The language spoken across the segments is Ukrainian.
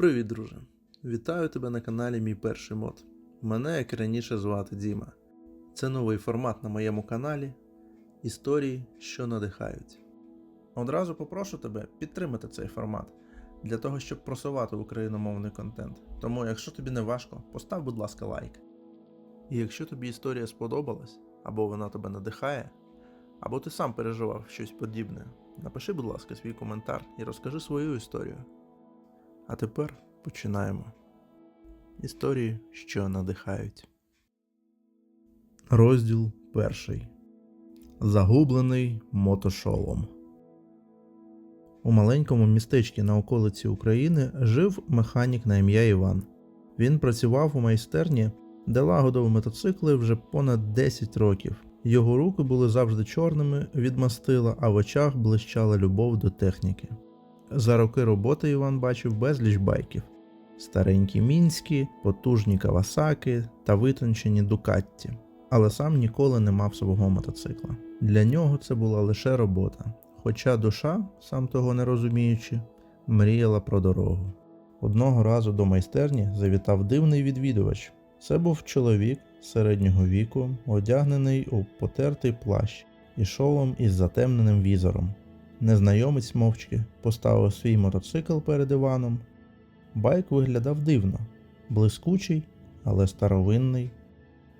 Привіт, друже! Вітаю тебе на каналі Мій перший мод. Мене, як раніше, звати Діма. Це новий формат на моєму каналі Історії, що надихають. Одразу попрошу тебе підтримати цей формат для того, щоб просувати україномовний контент. Тому, якщо тобі не важко, постав, будь ласка, лайк. І якщо тобі історія сподобалась, або вона тебе надихає, або ти сам переживав щось подібне, напиши, будь ласка, свій коментар і розкажи свою історію. А тепер починаємо. Історії, що надихають. Розділ перший. Загублений мотошолом. У маленькому містечку на околиці України жив механік на ім'я Іван. Він працював у майстерні, де лагодив мотоцикли вже понад 10 років. Його руки були завжди чорними від мастила, а в очах блищала любов до техніки. За роки роботи Іван бачив безліч байків: старенькі мінські, потужні кавасаки та витончені дукатті, але сам ніколи не мав свого мотоцикла. Для нього це була лише робота, хоча душа, сам того не розуміючи, мріяла про дорогу. Одного разу до майстерні завітав дивний відвідувач. Це був чоловік середнього віку, одягнений у потертий плащ і шолом із затемненим візором. Незнайомець мовчки поставив свій мотоцикл перед Іваном. Байк виглядав дивно, блискучий, але старовинний,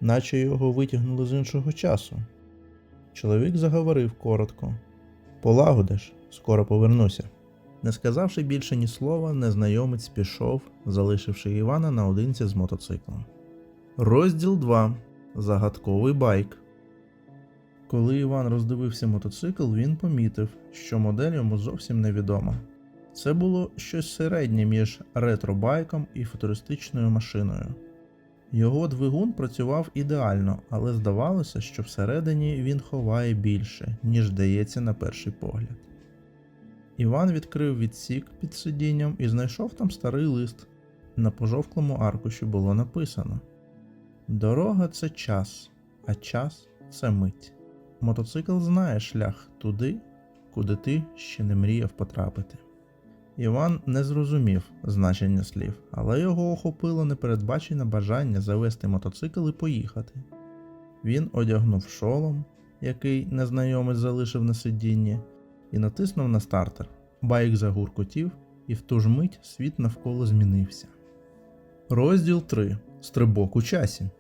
наче його витягнули з іншого часу. Чоловік заговорив коротко: Полагодиш, скоро повернуся. Не сказавши більше ні слова, незнайомець пішов, залишивши Івана наодинці з мотоциклом. Розділ 2. Загадковий байк. Коли Іван роздивився мотоцикл, він помітив, що модель йому зовсім невідома. Це було щось середнє між ретро-байком і футуристичною машиною. Його двигун працював ідеально, але здавалося, що всередині він ховає більше, ніж дається на перший погляд. Іван відкрив відсік під сидінням і знайшов там старий лист. На пожовклому аркуші було написано: Дорога це час, а час це мить. Мотоцикл знає шлях туди, куди ти ще не мріяв потрапити. Іван не зрозумів значення слів, але його охопило непередбачене бажання завести мотоцикл і поїхати. Він одягнув шолом, який незнайомець залишив на сидінні, і натиснув на стартер. Байк загуркотів, і в ту ж мить світ навколо змінився. Розділ 3. Стрибок у часі.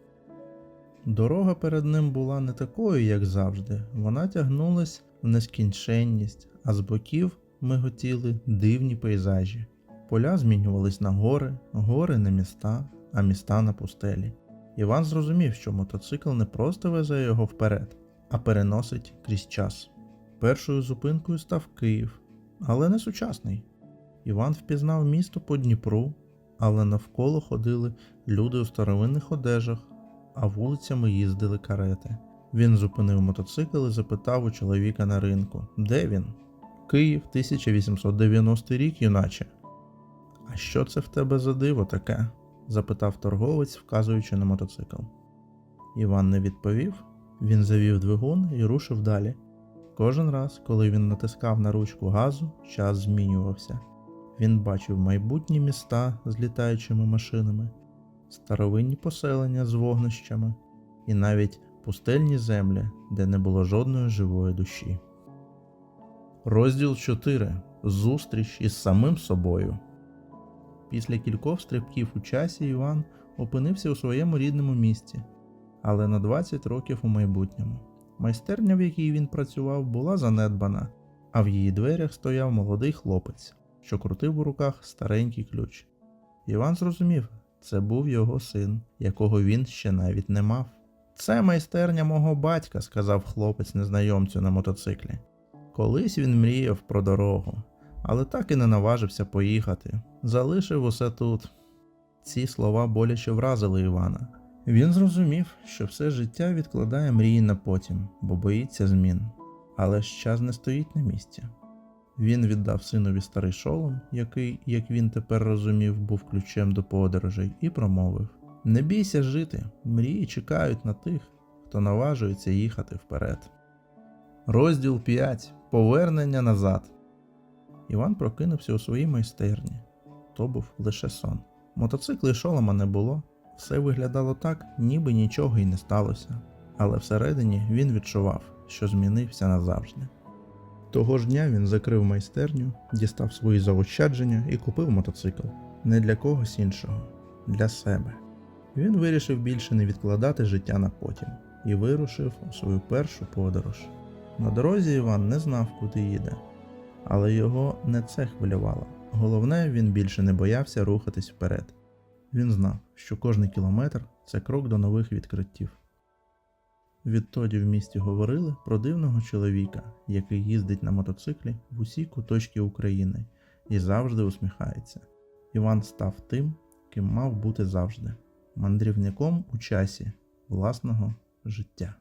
Дорога перед ним була не такою, як завжди, вона тягнулась в нескінченність, а з боків миготіли дивні пейзажі. Поля змінювались на гори, гори на міста, а міста на пустелі. Іван зрозумів, що мотоцикл не просто везе його вперед, а переносить крізь час. Першою зупинкою став Київ, але не сучасний. Іван впізнав місто по Дніпру, але навколо ходили люди у старовинних одежах, а вулицями їздили карети. Він зупинив мотоцикл і запитав у чоловіка на ринку, де він? Київ, 1890 рік, юначе. А що це в тебе за диво таке? запитав торговець, вказуючи на мотоцикл. Іван не відповів, він завів двигун і рушив далі. Кожен раз, коли він натискав на ручку газу, час змінювався. Він бачив майбутні міста з літаючими машинами, старовинні поселення з вогнищами і навіть пустельні землі, де не було жодної живої душі. Розділ 4. Зустріч із самим собою. Після кількох стрибків у часі Іван опинився у своєму рідному місті, але на 20 років у майбутньому. Майстерня, в якій він працював, була занедбана, а в її дверях стояв молодий хлопець, що крутив у руках старенький ключ. Іван зрозумів, це був його син, якого він ще навіть не мав. Це майстерня мого батька, сказав хлопець незнайомцю на мотоциклі. Колись він мріяв про дорогу, але так і не наважився поїхати. Залишив усе тут. Ці слова боляче вразили Івана. Він зрозумів, що все життя відкладає мрії на потім, бо боїться змін. Але ж час не стоїть на місці. Він віддав синові старий шолом, який, як він тепер розумів, був ключем до подорожей, і промовив: Не бійся жити, мрії чекають на тих, хто наважується їхати вперед. Розділ 5. Повернення назад. Іван прокинувся у своїй майстерні. то був лише сон. Мотоцикли шолома не було, все виглядало так, ніби нічого й не сталося. Але всередині він відчував, що змінився назавжди. Того ж дня він закрив майстерню, дістав свої заощадження і купив мотоцикл. Не для когось іншого, для себе. Він вирішив більше не відкладати життя на потім і вирушив у свою першу подорож. На дорозі Іван не знав, куди їде, але його не це хвилювало. Головне, він більше не боявся рухатись вперед. Він знав, що кожний кілометр це крок до нових відкриттів. Відтоді в місті говорили про дивного чоловіка, який їздить на мотоциклі в усі куточки України і завжди усміхається. Іван став тим, ким мав бути завжди мандрівником у часі власного життя.